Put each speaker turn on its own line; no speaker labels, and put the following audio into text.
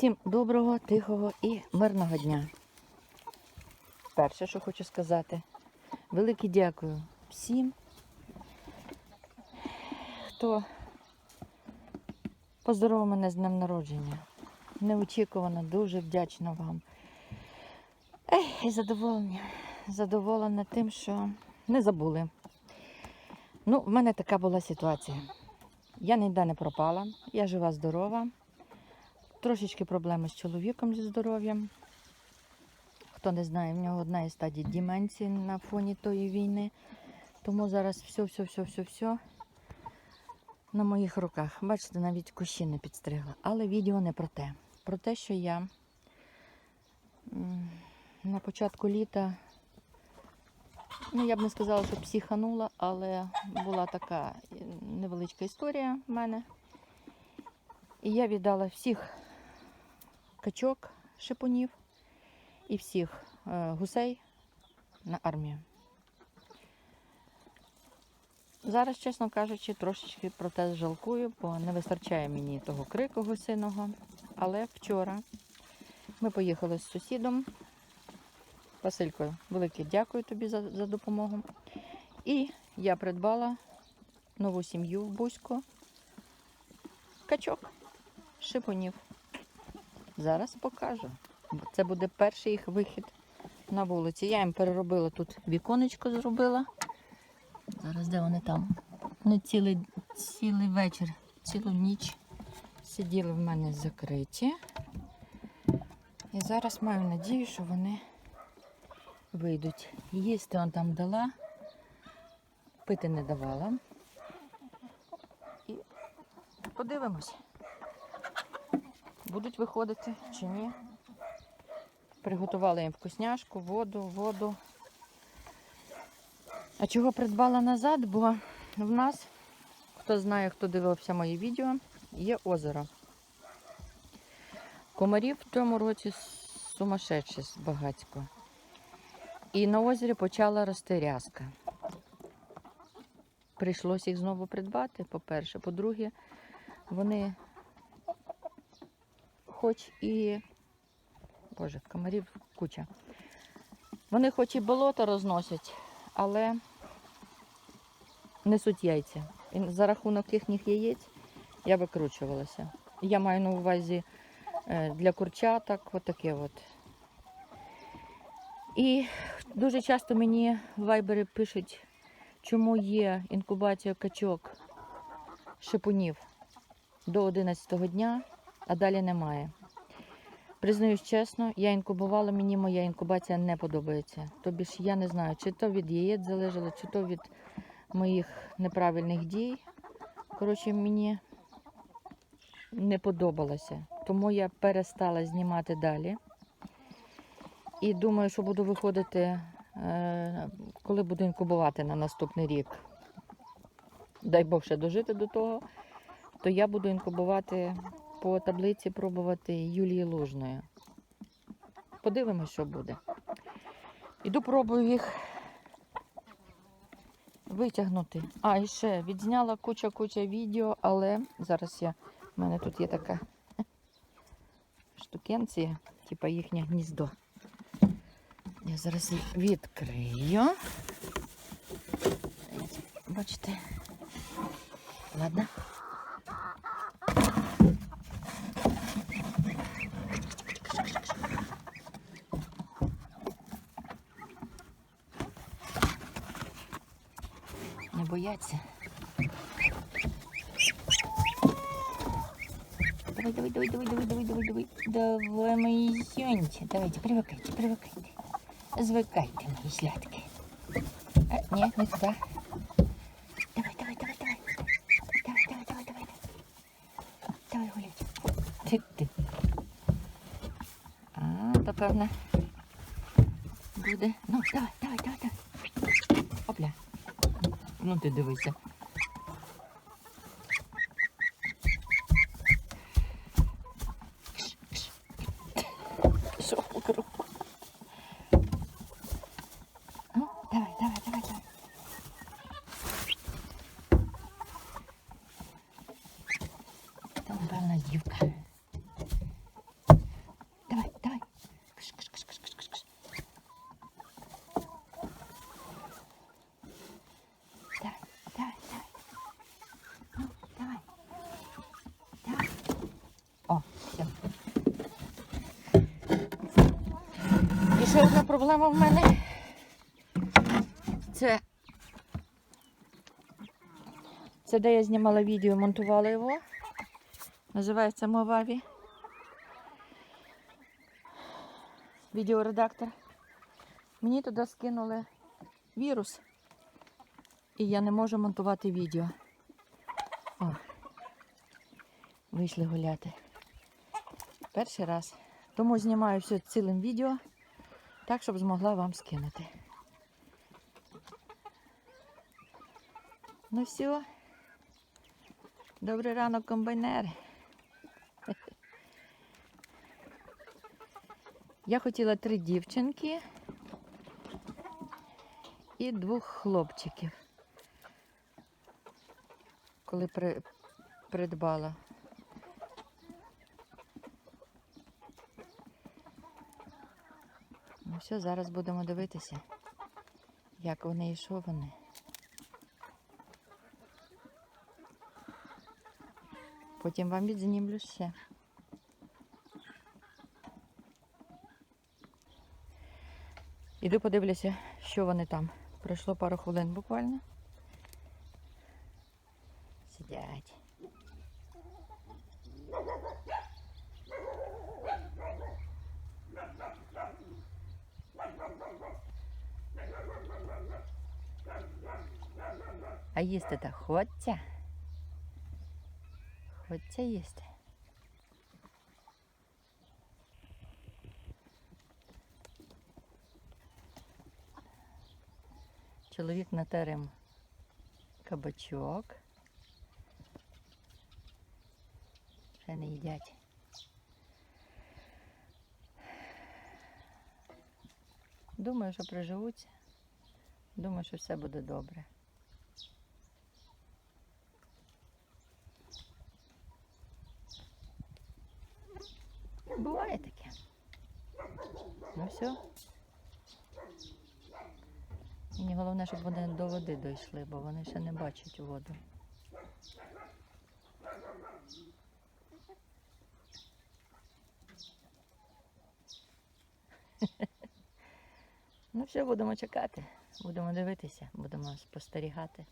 Всім доброго, тихого і мирного дня. Перше, що хочу сказати, велике дякую всім, хто поздоровив мене з днем народження. Неочікувано, дуже вдячна вам. Ей, задоволення. Задоволена тим, що не забули. Ну, в мене така була ситуація. Я ніде не пропала, я жива, здорова. Трошечки проблеми з чоловіком зі здоров'ям. Хто не знає, в нього одна із стадій деменції на фоні тої війни. Тому зараз все, все, все, все, все на моїх руках. Бачите, навіть кущі не підстригла. Але відео не про те. Про те, що я на початку літа, ну я б не сказала, що психанула, але була така невеличка історія в мене. І я віддала всіх качок, шипунів і всіх е, гусей на армію. Зараз, чесно кажучи, трошечки про те жалкую, бо не вистачає мені того крику гусиного. Але вчора ми поїхали з сусідом. Василькою, велике дякую тобі за, за допомогу. І я придбала нову сім'ю в Бузьку. Качок, шипунів. Зараз покажу. Це буде перший їх вихід на вулиці. Я їм переробила тут віконечко зробила. Зараз де вони там? Вони цілий, цілий вечір, цілу ніч сиділи в мене закриті. І зараз маю надію, що вони вийдуть. Їсти он там дала, пити не давала. І подивимось, будуть виходити чи ні. Приготувала їм вкусняшку, воду, воду. А чого придбала назад? Бо в нас, хто знає, хто дивився мої відео, є озеро. Комарів в цьому році сумасшедше багатько. І на озері почала рости рязка. Прийшлося їх знову придбати, по-перше. По-друге, вони хоч і. Боже, комарів куча. Вони хоч і болото розносять, але несуть яйця. І за рахунок їхніх яєць я викручувалася. Я маю на увазі е, для курчаток, отаке от. І дуже часто мені в вайбері пишуть, чому є інкубація качок шипунів до 11 дня, а далі немає. Признаюсь чесно, я інкубувала, мені моя інкубація не подобається. Тобі ж я не знаю, чи то від яєць залежало, чи то від моїх неправильних дій. Коротше, мені не подобалося. Тому я перестала знімати далі. І думаю, що буду виходити, е, коли буду інкубувати на наступний рік. Дай Бог ще дожити до того, то я буду інкубувати по таблиці пробувати Юлії Лужної. Подивимось, що буде. Іду пробую їх витягнути. А, і ще відзняла куча-куча відео, але зараз я. У мене тут є така штукенція, типа їхнє гніздо. Я зараз їх відкрию. Бачите? Ладно. Бояться. Давай, давай, давай, давай, давай, давай, давай, давай. Давай, мои сёньте. Давайте, привыкайте, привыкайте. Звикайте, мої слядки. А, ні, не туди. Давай, давай, давай, давай. Давай, давай, давай, давай. Давай гулять. Ти, ти. А, то певно. Буде. Ну, давай, давай, давай, давай. Ну ти дивися. Ще одна проблема в мене. Це, це де я знімала відео, монтувала його. Називається Моваві. Відеоредактор. Мені туди скинули вірус. І я не можу монтувати відео. О, вийшли гуляти. Перший раз. Тому знімаю все цілим відео, так, щоб змогла вам скинути. Ну все. Добрий ранок, комбайнери. Я хотіла три дівчинки і двох хлопчиків. Коли при, придбала. Все, зараз будемо дивитися, як вони і що вони. Потім вам відзнімлю ще. Іду подивлюся, що вони там. Пройшло пару хвилин буквально. Сидять. А їсти так хочеться? Хочеться їсти. Чоловік натерем кабачок. Ще не їдять. Думаю, що приживуться. Думаю, що все буде добре. Буває таке. Ну все. Мені головне, щоб вони до води дійшли, бо вони ще не бачать воду. Ну все, будемо чекати, будемо дивитися, будемо спостерігати.